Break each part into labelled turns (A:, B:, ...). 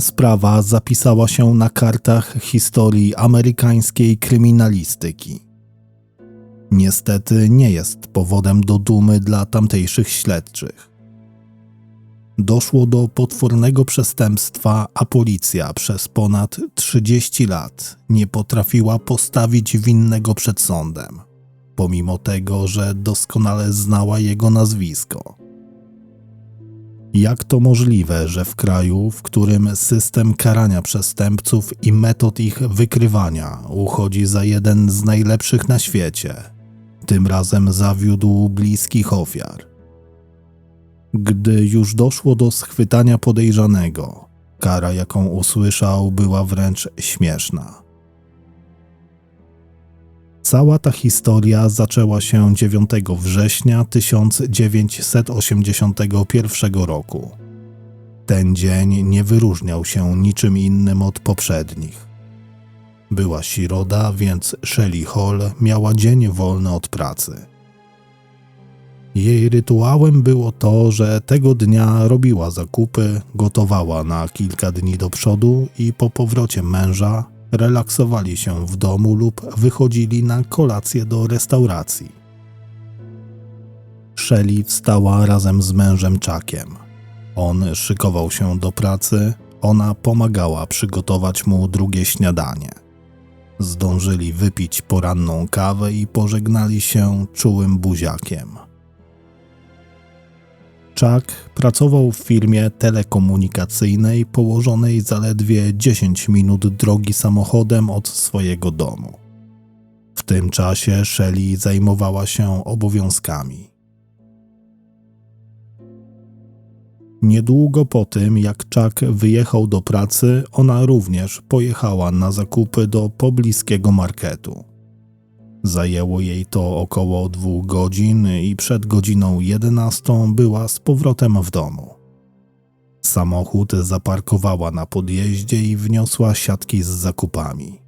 A: Sprawa zapisała się na kartach historii amerykańskiej kryminalistyki. Niestety nie jest powodem do dumy dla tamtejszych śledczych. Doszło do potwornego przestępstwa, a policja przez ponad 30 lat nie potrafiła postawić winnego przed sądem, pomimo tego, że doskonale znała jego nazwisko. Jak to możliwe, że w kraju, w którym system karania przestępców i metod ich wykrywania uchodzi za jeden z najlepszych na świecie, tym razem zawiódł bliskich ofiar? Gdy już doszło do schwytania podejrzanego, kara, jaką usłyszał, była wręcz śmieszna. Cała ta historia zaczęła się 9 września 1981 roku. Ten dzień nie wyróżniał się niczym innym od poprzednich. Była środa, więc Shelley Hall miała dzień wolny od pracy. Jej rytuałem było to, że tego dnia robiła zakupy, gotowała na kilka dni do przodu i po powrocie męża relaksowali się w domu lub wychodzili na kolację do restauracji. Shelley wstała razem z mężem Czakiem. On szykował się do pracy, ona pomagała przygotować mu drugie śniadanie. Zdążyli wypić poranną kawę i pożegnali się czułym buziakiem. Chuck pracował w firmie telekomunikacyjnej położonej zaledwie 10 minut drogi samochodem od swojego domu. W tym czasie Shelley zajmowała się obowiązkami. Niedługo po tym, jak Chuck wyjechał do pracy, ona również pojechała na zakupy do pobliskiego marketu. Zajęło jej to około dwóch godzin i przed godziną jedenastą była z powrotem w domu. Samochód zaparkowała na podjeździe i wniosła siatki z zakupami.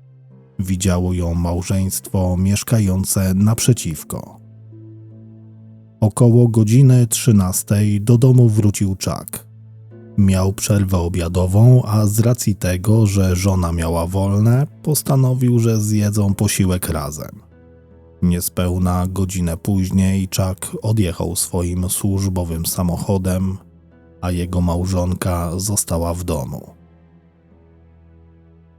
A: Widziało ją małżeństwo mieszkające naprzeciwko. Około godziny trzynastej do domu wrócił Chuck. Miał przerwę obiadową, a z racji tego, że żona miała wolne, postanowił, że zjedzą posiłek razem. Niespełna godzinę później Chuck odjechał swoim służbowym samochodem, a jego małżonka została w domu.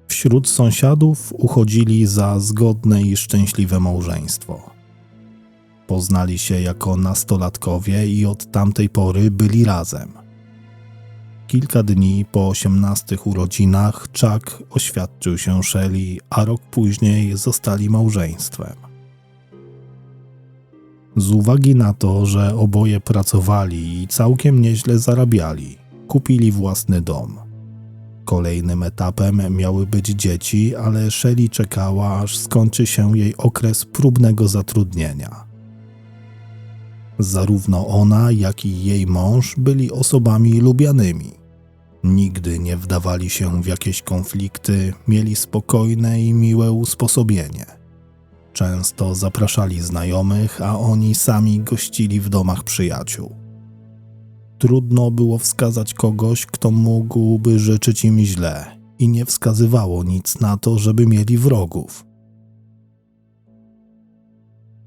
A: Wśród sąsiadów uchodzili za zgodne i szczęśliwe małżeństwo. Poznali się jako nastolatkowie i od tamtej pory byli razem. Kilka dni po osiemnastych urodzinach Chuck oświadczył się Shelley, a rok później zostali małżeństwem. Z uwagi na to, że oboje pracowali i całkiem nieźle zarabiali, kupili własny dom. Kolejnym etapem miały być dzieci, ale Shelley czekała, aż skończy się jej okres próbnego zatrudnienia. Zarówno ona, jak i jej mąż byli osobami lubianymi. Nigdy nie wdawali się w jakieś konflikty, mieli spokojne i miłe usposobienie. Często zapraszali znajomych, a oni sami gościli w domach przyjaciół. Trudno było wskazać kogoś, kto mógłby życzyć im źle, i nie wskazywało nic na to, żeby mieli wrogów.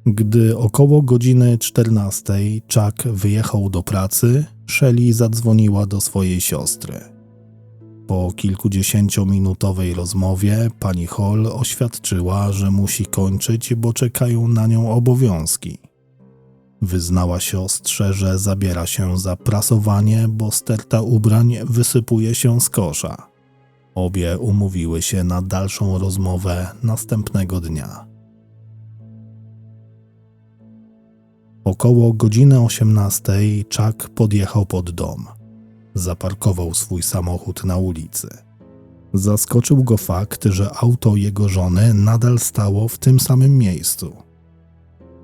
A: Gdy około godziny 14 Chuck wyjechał do pracy, Shelley zadzwoniła do swojej siostry. Po kilkudziesięciominutowej rozmowie pani Hall oświadczyła, że musi kończyć, bo czekają na nią obowiązki. Wyznała siostrze, że zabiera się za prasowanie, bo sterta ubrań wysypuje się z kosza. Obie umówiły się na dalszą rozmowę następnego dnia. Około godziny 18 Chuck podjechał pod dom zaparkował swój samochód na ulicy. Zaskoczył go fakt, że auto jego żony nadal stało w tym samym miejscu.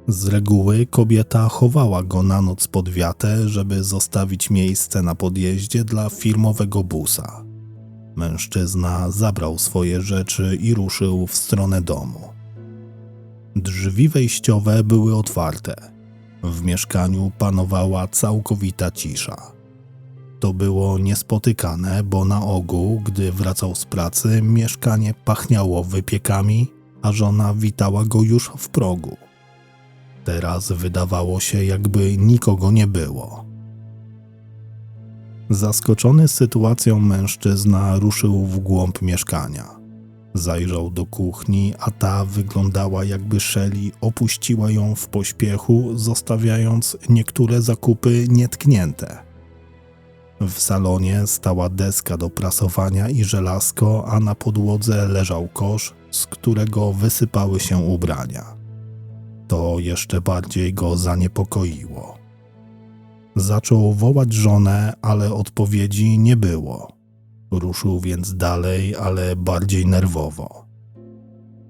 A: Z reguły kobieta chowała go na noc pod wiatę, żeby zostawić miejsce na podjeździe dla firmowego busa. Mężczyzna zabrał swoje rzeczy i ruszył w stronę domu. Drzwi wejściowe były otwarte. W mieszkaniu panowała całkowita cisza. To było niespotykane, bo na ogół, gdy wracał z pracy, mieszkanie pachniało wypiekami, a żona witała go już w progu. Teraz wydawało się, jakby nikogo nie było. Zaskoczony sytuacją mężczyzna ruszył w głąb mieszkania. Zajrzał do kuchni, a ta wyglądała jakby Shelley opuściła ją w pośpiechu, zostawiając niektóre zakupy nietknięte. W salonie stała deska do prasowania i żelazko, a na podłodze leżał kosz, z którego wysypały się ubrania. To jeszcze bardziej go zaniepokoiło. Zaczął wołać żonę, ale odpowiedzi nie było. Ruszył więc dalej, ale bardziej nerwowo.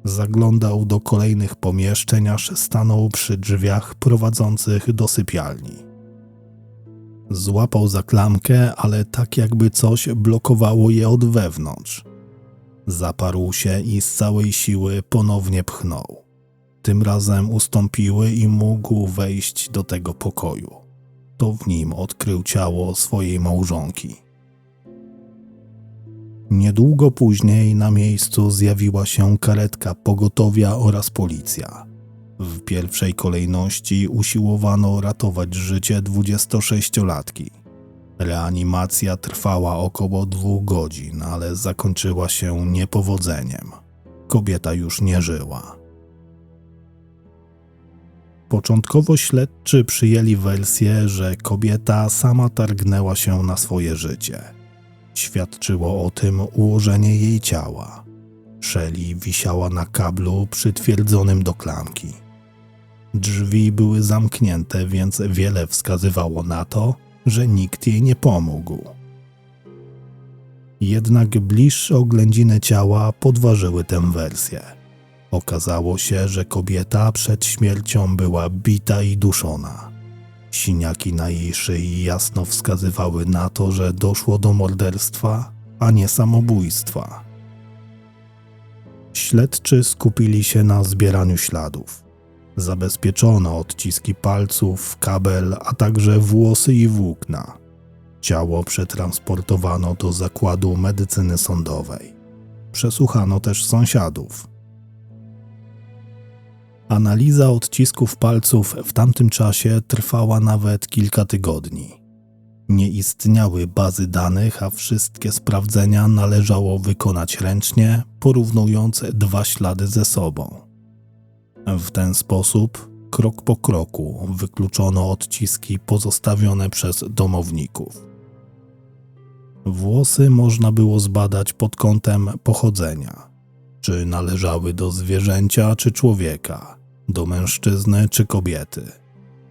A: Zaglądał do kolejnych pomieszczeń, aż stanął przy drzwiach prowadzących do sypialni. Złapał za klamkę, ale tak jakby coś blokowało je od wewnątrz. Zaparł się i z całej siły ponownie pchnął. Tym razem ustąpiły i mógł wejść do tego pokoju. To w nim odkrył ciało swojej małżonki. Niedługo później na miejscu zjawiła się karetka pogotowia oraz policja. W pierwszej kolejności usiłowano ratować życie 26-latki. Reanimacja trwała około dwóch godzin, ale zakończyła się niepowodzeniem. Kobieta już nie żyła. Początkowo śledczy przyjęli wersję, że kobieta sama targnęła się na swoje życie. Świadczyło o tym ułożenie jej ciała. Shelley wisiała na kablu przytwierdzonym do klamki. Drzwi były zamknięte, więc wiele wskazywało na to, że nikt jej nie pomógł. Jednak bliższe oględziny ciała podważyły tę wersję. Okazało się, że kobieta przed śmiercią była bita i duszona. Siniaki na jej szyi jasno wskazywały na to, że doszło do morderstwa, a nie samobójstwa. Śledczy skupili się na zbieraniu śladów. Zabezpieczono odciski palców, kabel, a także włosy i włókna. Ciało przetransportowano do zakładu medycyny sądowej. Przesłuchano też sąsiadów. Analiza odcisków palców w tamtym czasie trwała nawet kilka tygodni. Nie istniały bazy danych, a wszystkie sprawdzenia należało wykonać ręcznie, porównując dwa ślady ze sobą. W ten sposób, krok po kroku, wykluczono odciski pozostawione przez domowników. Włosy można było zbadać pod kątem pochodzenia. Czy należały do zwierzęcia czy człowieka, do mężczyzny czy kobiety.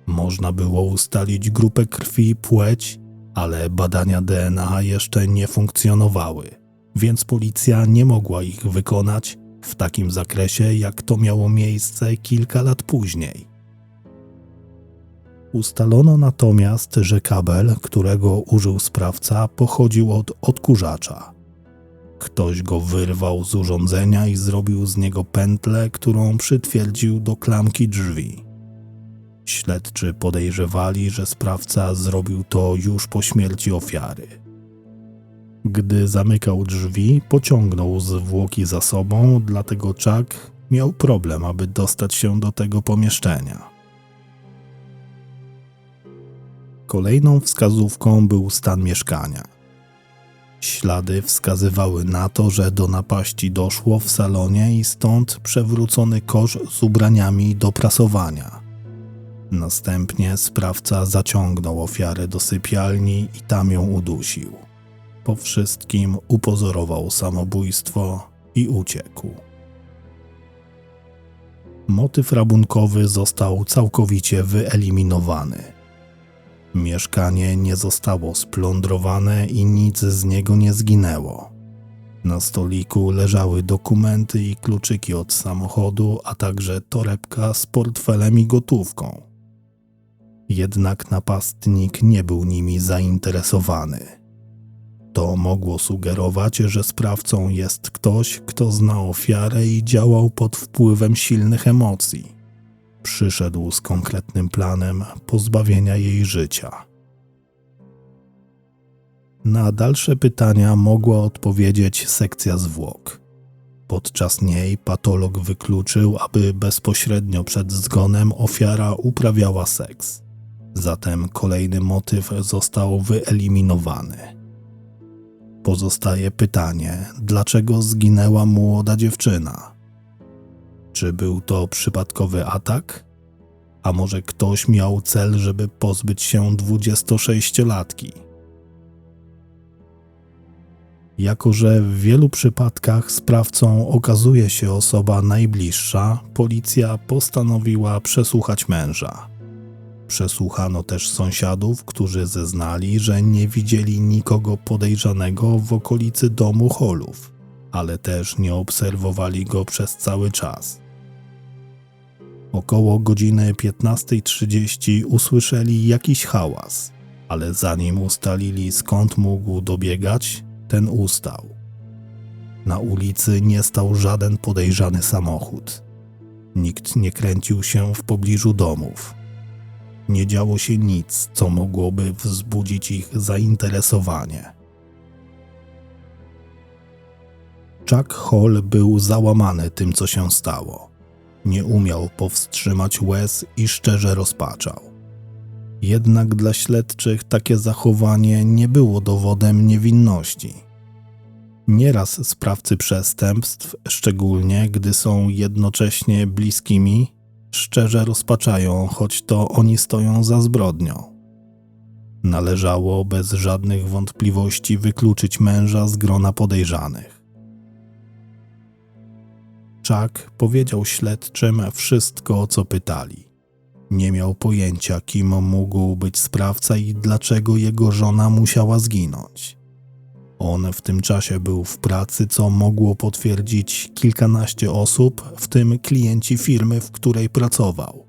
A: Można było ustalić grupę krwi, płeć, ale badania DNA jeszcze nie funkcjonowały, więc policja nie mogła ich wykonać w takim zakresie, jak to miało miejsce kilka lat później. Ustalono natomiast, że kabel, którego użył sprawca, pochodził od odkurzacza. Ktoś go wyrwał z urządzenia i zrobił z niego pętlę, którą przytwierdził do klamki drzwi. Śledczy podejrzewali, że sprawca zrobił to już po śmierci ofiary. Gdy zamykał drzwi, pociągnął zwłoki za sobą, dlatego Chuck miał problem, aby dostać się do tego pomieszczenia. Kolejną wskazówką był stan mieszkania. Ślady wskazywały na to, że do napaści doszło w salonie i stąd przewrócony kosz z ubraniami do prasowania. Następnie sprawca zaciągnął ofiarę do sypialni i tam ją udusił. Po wszystkim upozorował samobójstwo i uciekł. Motyw rabunkowy został całkowicie wyeliminowany. Mieszkanie nie zostało splądrowane i nic z niego nie zginęło. Na stoliku leżały dokumenty i kluczyki od samochodu, a także torebka z portfelem i gotówką. Jednak napastnik nie był nimi zainteresowany. To mogło sugerować, że sprawcą jest ktoś, kto zna ofiarę i działał pod wpływem silnych emocji. Przyszedł z konkretnym planem pozbawienia jej życia. Na dalsze pytania mogła odpowiedzieć sekcja zwłok. Podczas niej patolog wykluczył, aby bezpośrednio przed zgonem ofiara uprawiała seks. Zatem kolejny motyw został wyeliminowany. Pozostaje pytanie, dlaczego zginęła młoda dziewczyna? Czy był to przypadkowy atak? A może ktoś miał cel, żeby pozbyć się 26-latki? Jako, że w wielu przypadkach sprawcą okazuje się osoba najbliższa, policja postanowiła przesłuchać męża. Przesłuchano też sąsiadów, którzy zeznali, że nie widzieli nikogo podejrzanego w okolicy domu Holów, ale też nie obserwowali go przez cały czas. Około godziny 15.30 usłyszeli jakiś hałas, ale zanim ustalili skąd mógł dobiegać, ten ustał. Na ulicy nie stał żaden podejrzany samochód. Nikt nie kręcił się w pobliżu domów. Nie działo się nic, co mogłoby wzbudzić ich zainteresowanie. Chuck Hall był załamany tym, co się stało. Nie umiał powstrzymać łez i szczerze rozpaczał. Jednak dla śledczych takie zachowanie nie było dowodem niewinności. Nieraz sprawcy przestępstw, szczególnie gdy są jednocześnie bliskimi, szczerze rozpaczają, choć to oni stoją za zbrodnią. Należało bez żadnych wątpliwości wykluczyć męża z grona podejrzanych. Chuck powiedział śledczym wszystko, o co pytali. Nie miał pojęcia, kim mógł być sprawca i dlaczego jego żona musiała zginąć. On w tym czasie był w pracy, co mogło potwierdzić kilkanaście osób, w tym klienci firmy, w której pracował.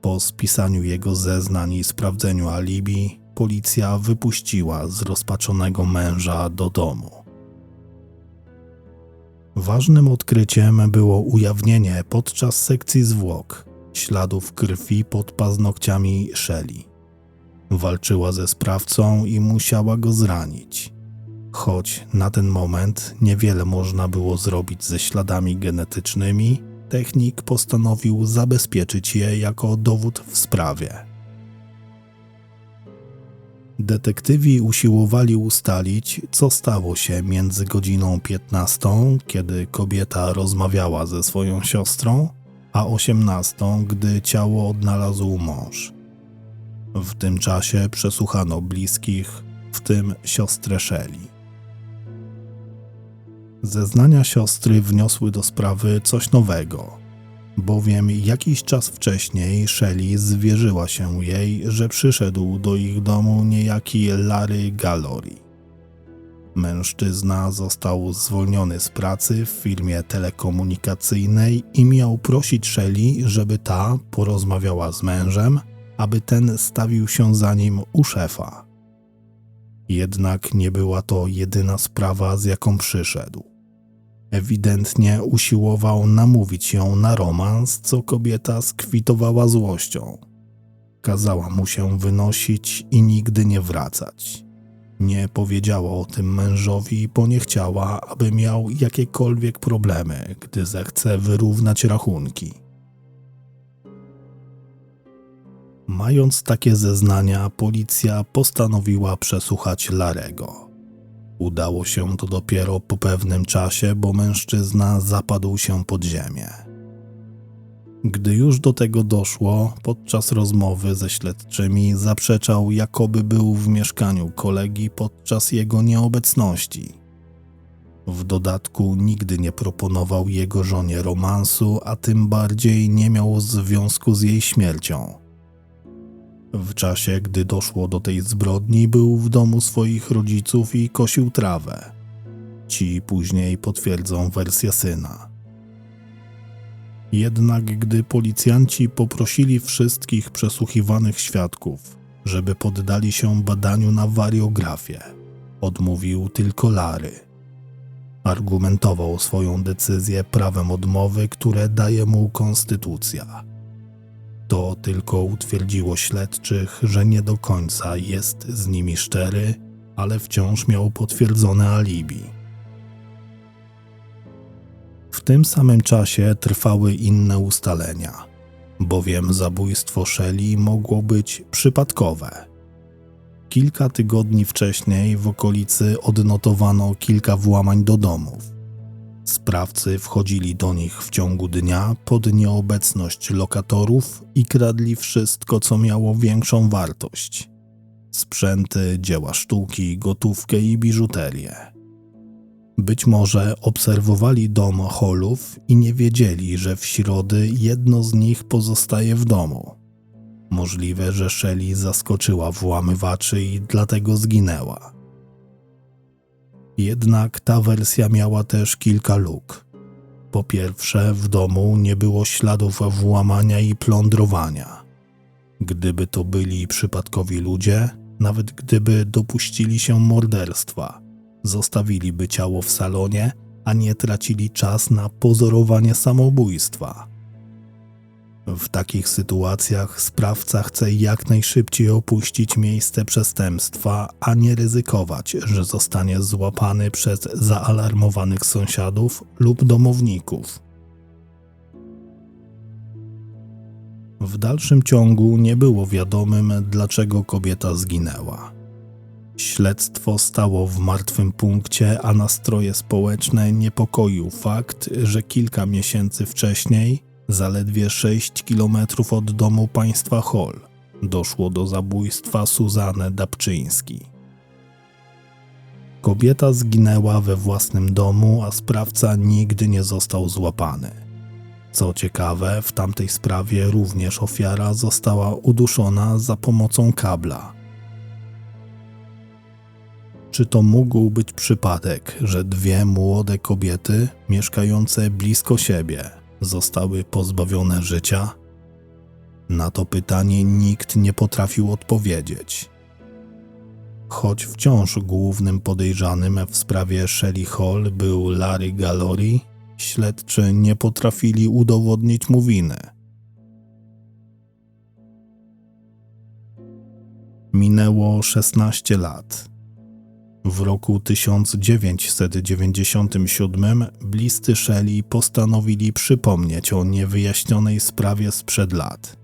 A: Po spisaniu jego zeznań i sprawdzeniu alibi, policja wypuściła zrozpaczonego męża do domu. Ważnym odkryciem było ujawnienie podczas sekcji zwłok śladów krwi pod paznokciami Shelley. Walczyła ze sprawcą i musiała go zranić. Choć na ten moment niewiele można było zrobić ze śladami genetycznymi, technik postanowił zabezpieczyć je jako dowód w sprawie. Detektywi usiłowali ustalić, co stało się między godziną 15, kiedy kobieta rozmawiała ze swoją siostrą, a 18, gdy ciało odnalazł mąż. W tym czasie przesłuchano bliskich, w tym siostrę Shelley. Zeznania siostry wniosły do sprawy coś nowego, bowiem jakiś czas wcześniej Shelley zwierzyła się jej, że przyszedł do ich domu niejaki Larry Gallery. Mężczyzna został zwolniony z pracy w firmie telekomunikacyjnej i miał prosić Shelley, żeby ta porozmawiała z mężem, aby ten stawił się za nim u szefa. Jednak nie była to jedyna sprawa, z jaką przyszedł. Ewidentnie usiłował namówić ją na romans, co kobieta skwitowała złością. Kazała mu się wynosić i nigdy nie wracać. Nie powiedziała o tym mężowi, bo nie chciała, aby miał jakiekolwiek problemy, gdy zechce wyrównać rachunki. Mając takie zeznania, policja postanowiła przesłuchać Larego. Udało się to dopiero po pewnym czasie, bo mężczyzna zapadł się pod ziemię. Gdy już do tego doszło, podczas rozmowy ze śledczymi zaprzeczał, jakoby był w mieszkaniu kolegi podczas jego nieobecności. W dodatku nigdy nie proponował jego żonie romansu, a tym bardziej nie miał związku z jej śmiercią. W czasie, gdy doszło do tej zbrodni, był w domu swoich rodziców i kosił trawę. Ci później potwierdzą wersję syna. Jednak gdy policjanci poprosili wszystkich przesłuchiwanych świadków, żeby poddali się badaniu na wariografię, odmówił tylko Lary. Argumentował swoją decyzję prawem odmowy, które daje mu konstytucja. To tylko utwierdziło śledczych, że nie do końca jest z nimi szczery, ale wciąż miał potwierdzone alibi. W tym samym czasie trwały inne ustalenia, bowiem zabójstwo Shelley mogło być przypadkowe. Kilka tygodni wcześniej w okolicy odnotowano kilka włamań do domów. Sprawcy wchodzili do nich w ciągu dnia pod nieobecność lokatorów i kradli wszystko, co miało większą wartość: sprzęty, dzieła sztuki, gotówkę i biżuterię. Być może obserwowali dom Holów i nie wiedzieli, że w środy jedno z nich pozostaje w domu. Możliwe, że Shelley zaskoczyła włamywaczy i dlatego zginęła. Jednak ta wersja miała też kilka luk. Po pierwsze, w domu nie było śladów włamania i plądrowania. Gdyby to byli przypadkowi ludzie, nawet gdyby dopuścili się morderstwa, zostawiliby ciało w salonie, a nie tracili czas na pozorowanie samobójstwa. W takich sytuacjach sprawca chce jak najszybciej opuścić miejsce przestępstwa, a nie ryzykować, że zostanie złapany przez zaalarmowanych sąsiadów lub domowników. W dalszym ciągu nie było wiadomym, dlaczego kobieta zginęła. Śledztwo stało w martwym punkcie, a nastroje społeczne niepokoił fakt, że kilka miesięcy wcześniej zaledwie 6 kilometrów od domu państwa Hall, doszło do zabójstwa Suzanny Dabczyński. Kobieta zginęła we własnym domu, a sprawca nigdy nie został złapany. Co ciekawe, w tamtej sprawie również ofiara została uduszona za pomocą kabla. Czy to mógł być przypadek, że dwie młode kobiety mieszkające blisko siebie zostały pozbawione życia? Na to pytanie nikt nie potrafił odpowiedzieć. Choć wciąż głównym podejrzanym w sprawie Shelley Hall był Larry Gallery, śledczy nie potrafili udowodnić mu winy. Minęło 16 lat. W roku 1997 bliscy Shelley postanowili przypomnieć o niewyjaśnionej sprawie sprzed lat.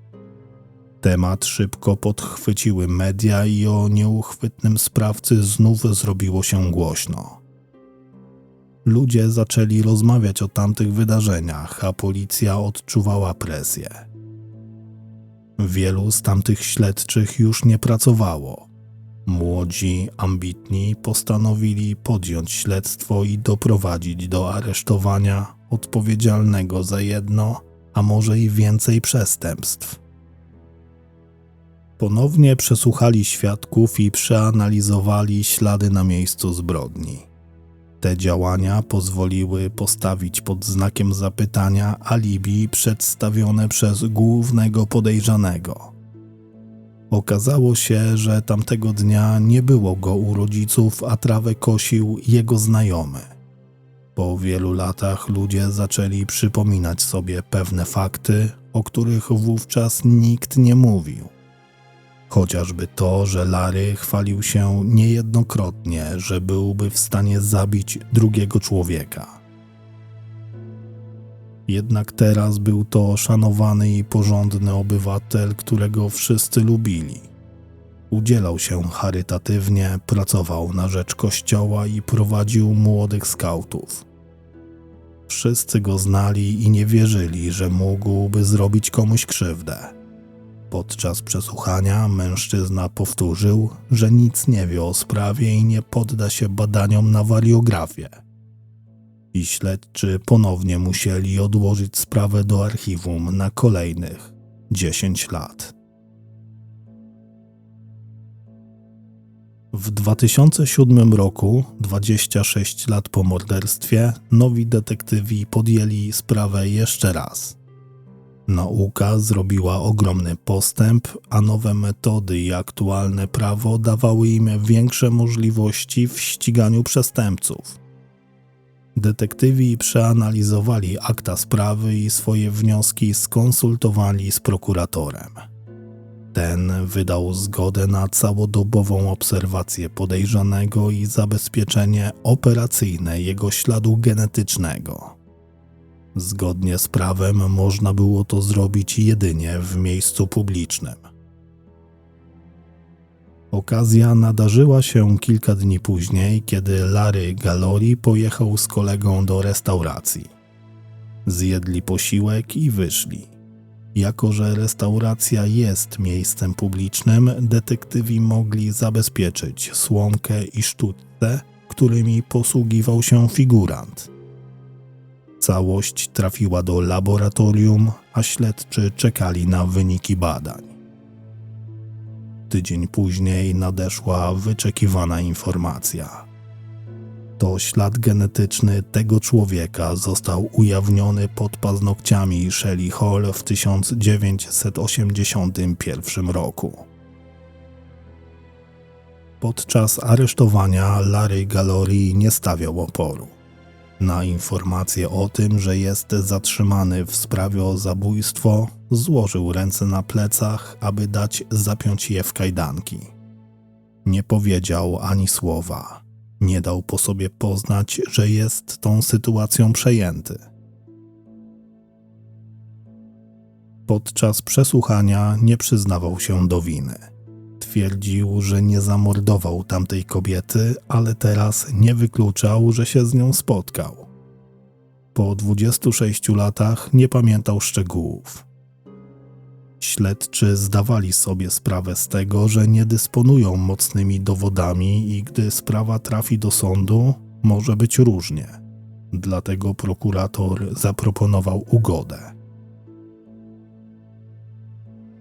A: Temat szybko podchwyciły media i o nieuchwytnym sprawcy znów zrobiło się głośno. Ludzie zaczęli rozmawiać o tamtych wydarzeniach, a policja odczuwała presję. Wielu z tamtych śledczych już nie pracowało Młodzi, ambitni postanowili podjąć śledztwo i doprowadzić do aresztowania odpowiedzialnego za jedno, a może i więcej przestępstw. Ponownie przesłuchali świadków i przeanalizowali ślady na miejscu zbrodni. Te działania pozwoliły postawić pod znakiem zapytania alibi przedstawione przez głównego podejrzanego. Okazało się, że tamtego dnia nie było go u rodziców, a trawę kosił jego znajomy. Po wielu latach ludzie zaczęli przypominać sobie pewne fakty, o których wówczas nikt nie mówił. Chociażby to, że Larry chwalił się niejednokrotnie, że byłby w stanie zabić drugiego człowieka. Jednak teraz był to szanowany i porządny obywatel, którego wszyscy lubili. Udzielał się charytatywnie, pracował na rzecz kościoła i prowadził młodych skautów. Wszyscy go znali i nie wierzyli, że mógłby zrobić komuś krzywdę. Podczas przesłuchania mężczyzna powtórzył, że nic nie wie o sprawie i nie podda się badaniom na wariografię i śledczy ponownie musieli odłożyć sprawę do archiwum na kolejnych 10 lat. W 2007 roku, 26 lat po morderstwie, nowi detektywi podjęli sprawę jeszcze raz. Nauka zrobiła ogromny postęp, a nowe metody i aktualne prawo dawały im większe możliwości w ściganiu przestępców. Detektywi przeanalizowali akta sprawy i swoje wnioski skonsultowali z prokuratorem. Ten wydał zgodę na całodobową obserwację podejrzanego i zabezpieczenie operacyjne jego śladu genetycznego. Zgodnie z prawem można było to zrobić jedynie w miejscu publicznym. Okazja nadarzyła się kilka dni później, kiedy Larry Galori pojechał z kolegą do restauracji. Zjedli posiłek i wyszli. Jako, że restauracja jest miejscem publicznym, detektywi mogli zabezpieczyć słomkę i sztuczce, którymi posługiwał się figurant. Całość trafiła do laboratorium, a śledczy czekali na wyniki badań. Tydzień później nadeszła wyczekiwana informacja. To ślad genetyczny tego człowieka został ujawniony pod paznokciami Shelley Hall w 1981 roku. Podczas aresztowania Larry Galori nie stawiał oporu. Na informację o tym, że jest zatrzymany w sprawie o zabójstwo, złożył ręce na plecach, aby dać zapiąć je w kajdanki. Nie powiedział ani słowa. Nie dał po sobie poznać, że jest tą sytuacją przejęty. Podczas przesłuchania nie przyznawał się do winy. Twierdził, że nie zamordował tamtej kobiety, ale teraz nie wykluczał, że się z nią spotkał. Po 26 latach nie pamiętał szczegółów. Śledczy zdawali sobie sprawę z tego, że nie dysponują mocnymi dowodami i gdy sprawa trafi do sądu, może być różnie. Dlatego prokurator zaproponował ugodę.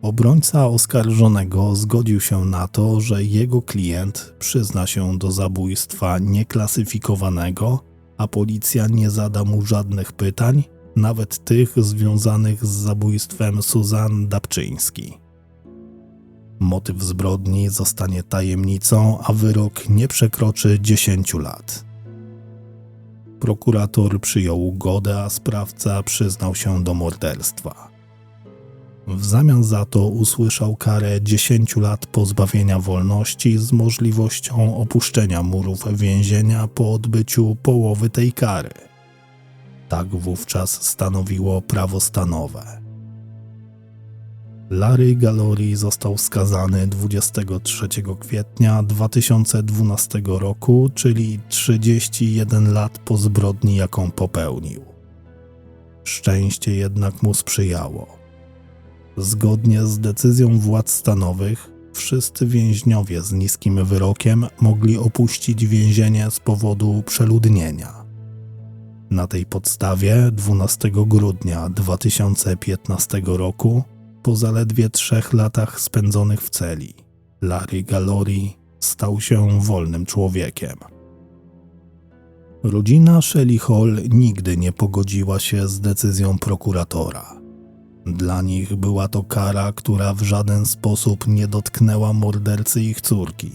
A: Obrońca oskarżonego zgodził się na to, że jego klient przyzna się do zabójstwa nieklasyfikowanego, a policja nie zada mu żadnych pytań, nawet tych związanych z zabójstwem Suzanne Dabczyński. Motyw zbrodni zostanie tajemnicą, a wyrok nie przekroczy 10 lat. Prokurator przyjął ugodę, a sprawca przyznał się do morderstwa. W zamian za to usłyszał karę 10 lat pozbawienia wolności z możliwością opuszczenia murów więzienia po odbyciu połowy tej kary. Tak wówczas stanowiło prawo stanowe. Larry Galori został skazany 23 kwietnia 2012 roku, czyli 31 lat po zbrodni, jaką popełnił. Szczęście jednak mu sprzyjało. Zgodnie z decyzją władz stanowych, wszyscy więźniowie z niskim wyrokiem mogli opuścić więzienie z powodu przeludnienia. Na tej podstawie 12 grudnia 2015 roku, po zaledwie trzech latach spędzonych w celi, Larry Galori stał się wolnym człowiekiem. Rodzina Shelley Hall nigdy nie pogodziła się z decyzją prokuratora. Dla nich była to kara, która w żaden sposób nie dotknęła mordercy ich córki.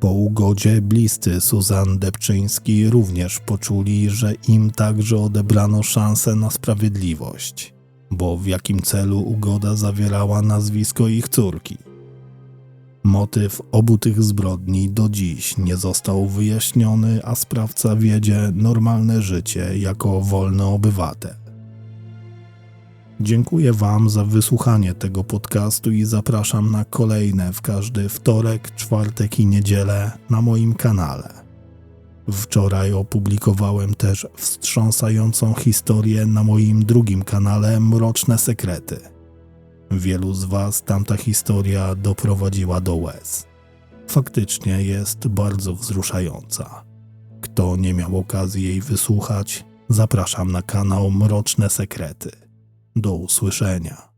A: Po ugodzie bliscy Suzan Depczyński również poczuli, że im także odebrano szansę na sprawiedliwość, bo w jakim celu ugoda zawierała nazwisko ich córki. Motyw obu tych zbrodni do dziś nie został wyjaśniony, a sprawca wiedzie normalne życie jako wolny obywatel. Dziękuję Wam za wysłuchanie tego podcastu i zapraszam na kolejne w każdy wtorek, czwartek i niedzielę na moim kanale. Wczoraj opublikowałem też wstrząsającą historię na moim drugim kanale Mroczne Sekrety. Wielu z Was tamta historia doprowadziła do łez. Faktycznie jest bardzo wzruszająca. Kto nie miał okazji jej wysłuchać, zapraszam na kanał Mroczne Sekrety. Do usłyszenia.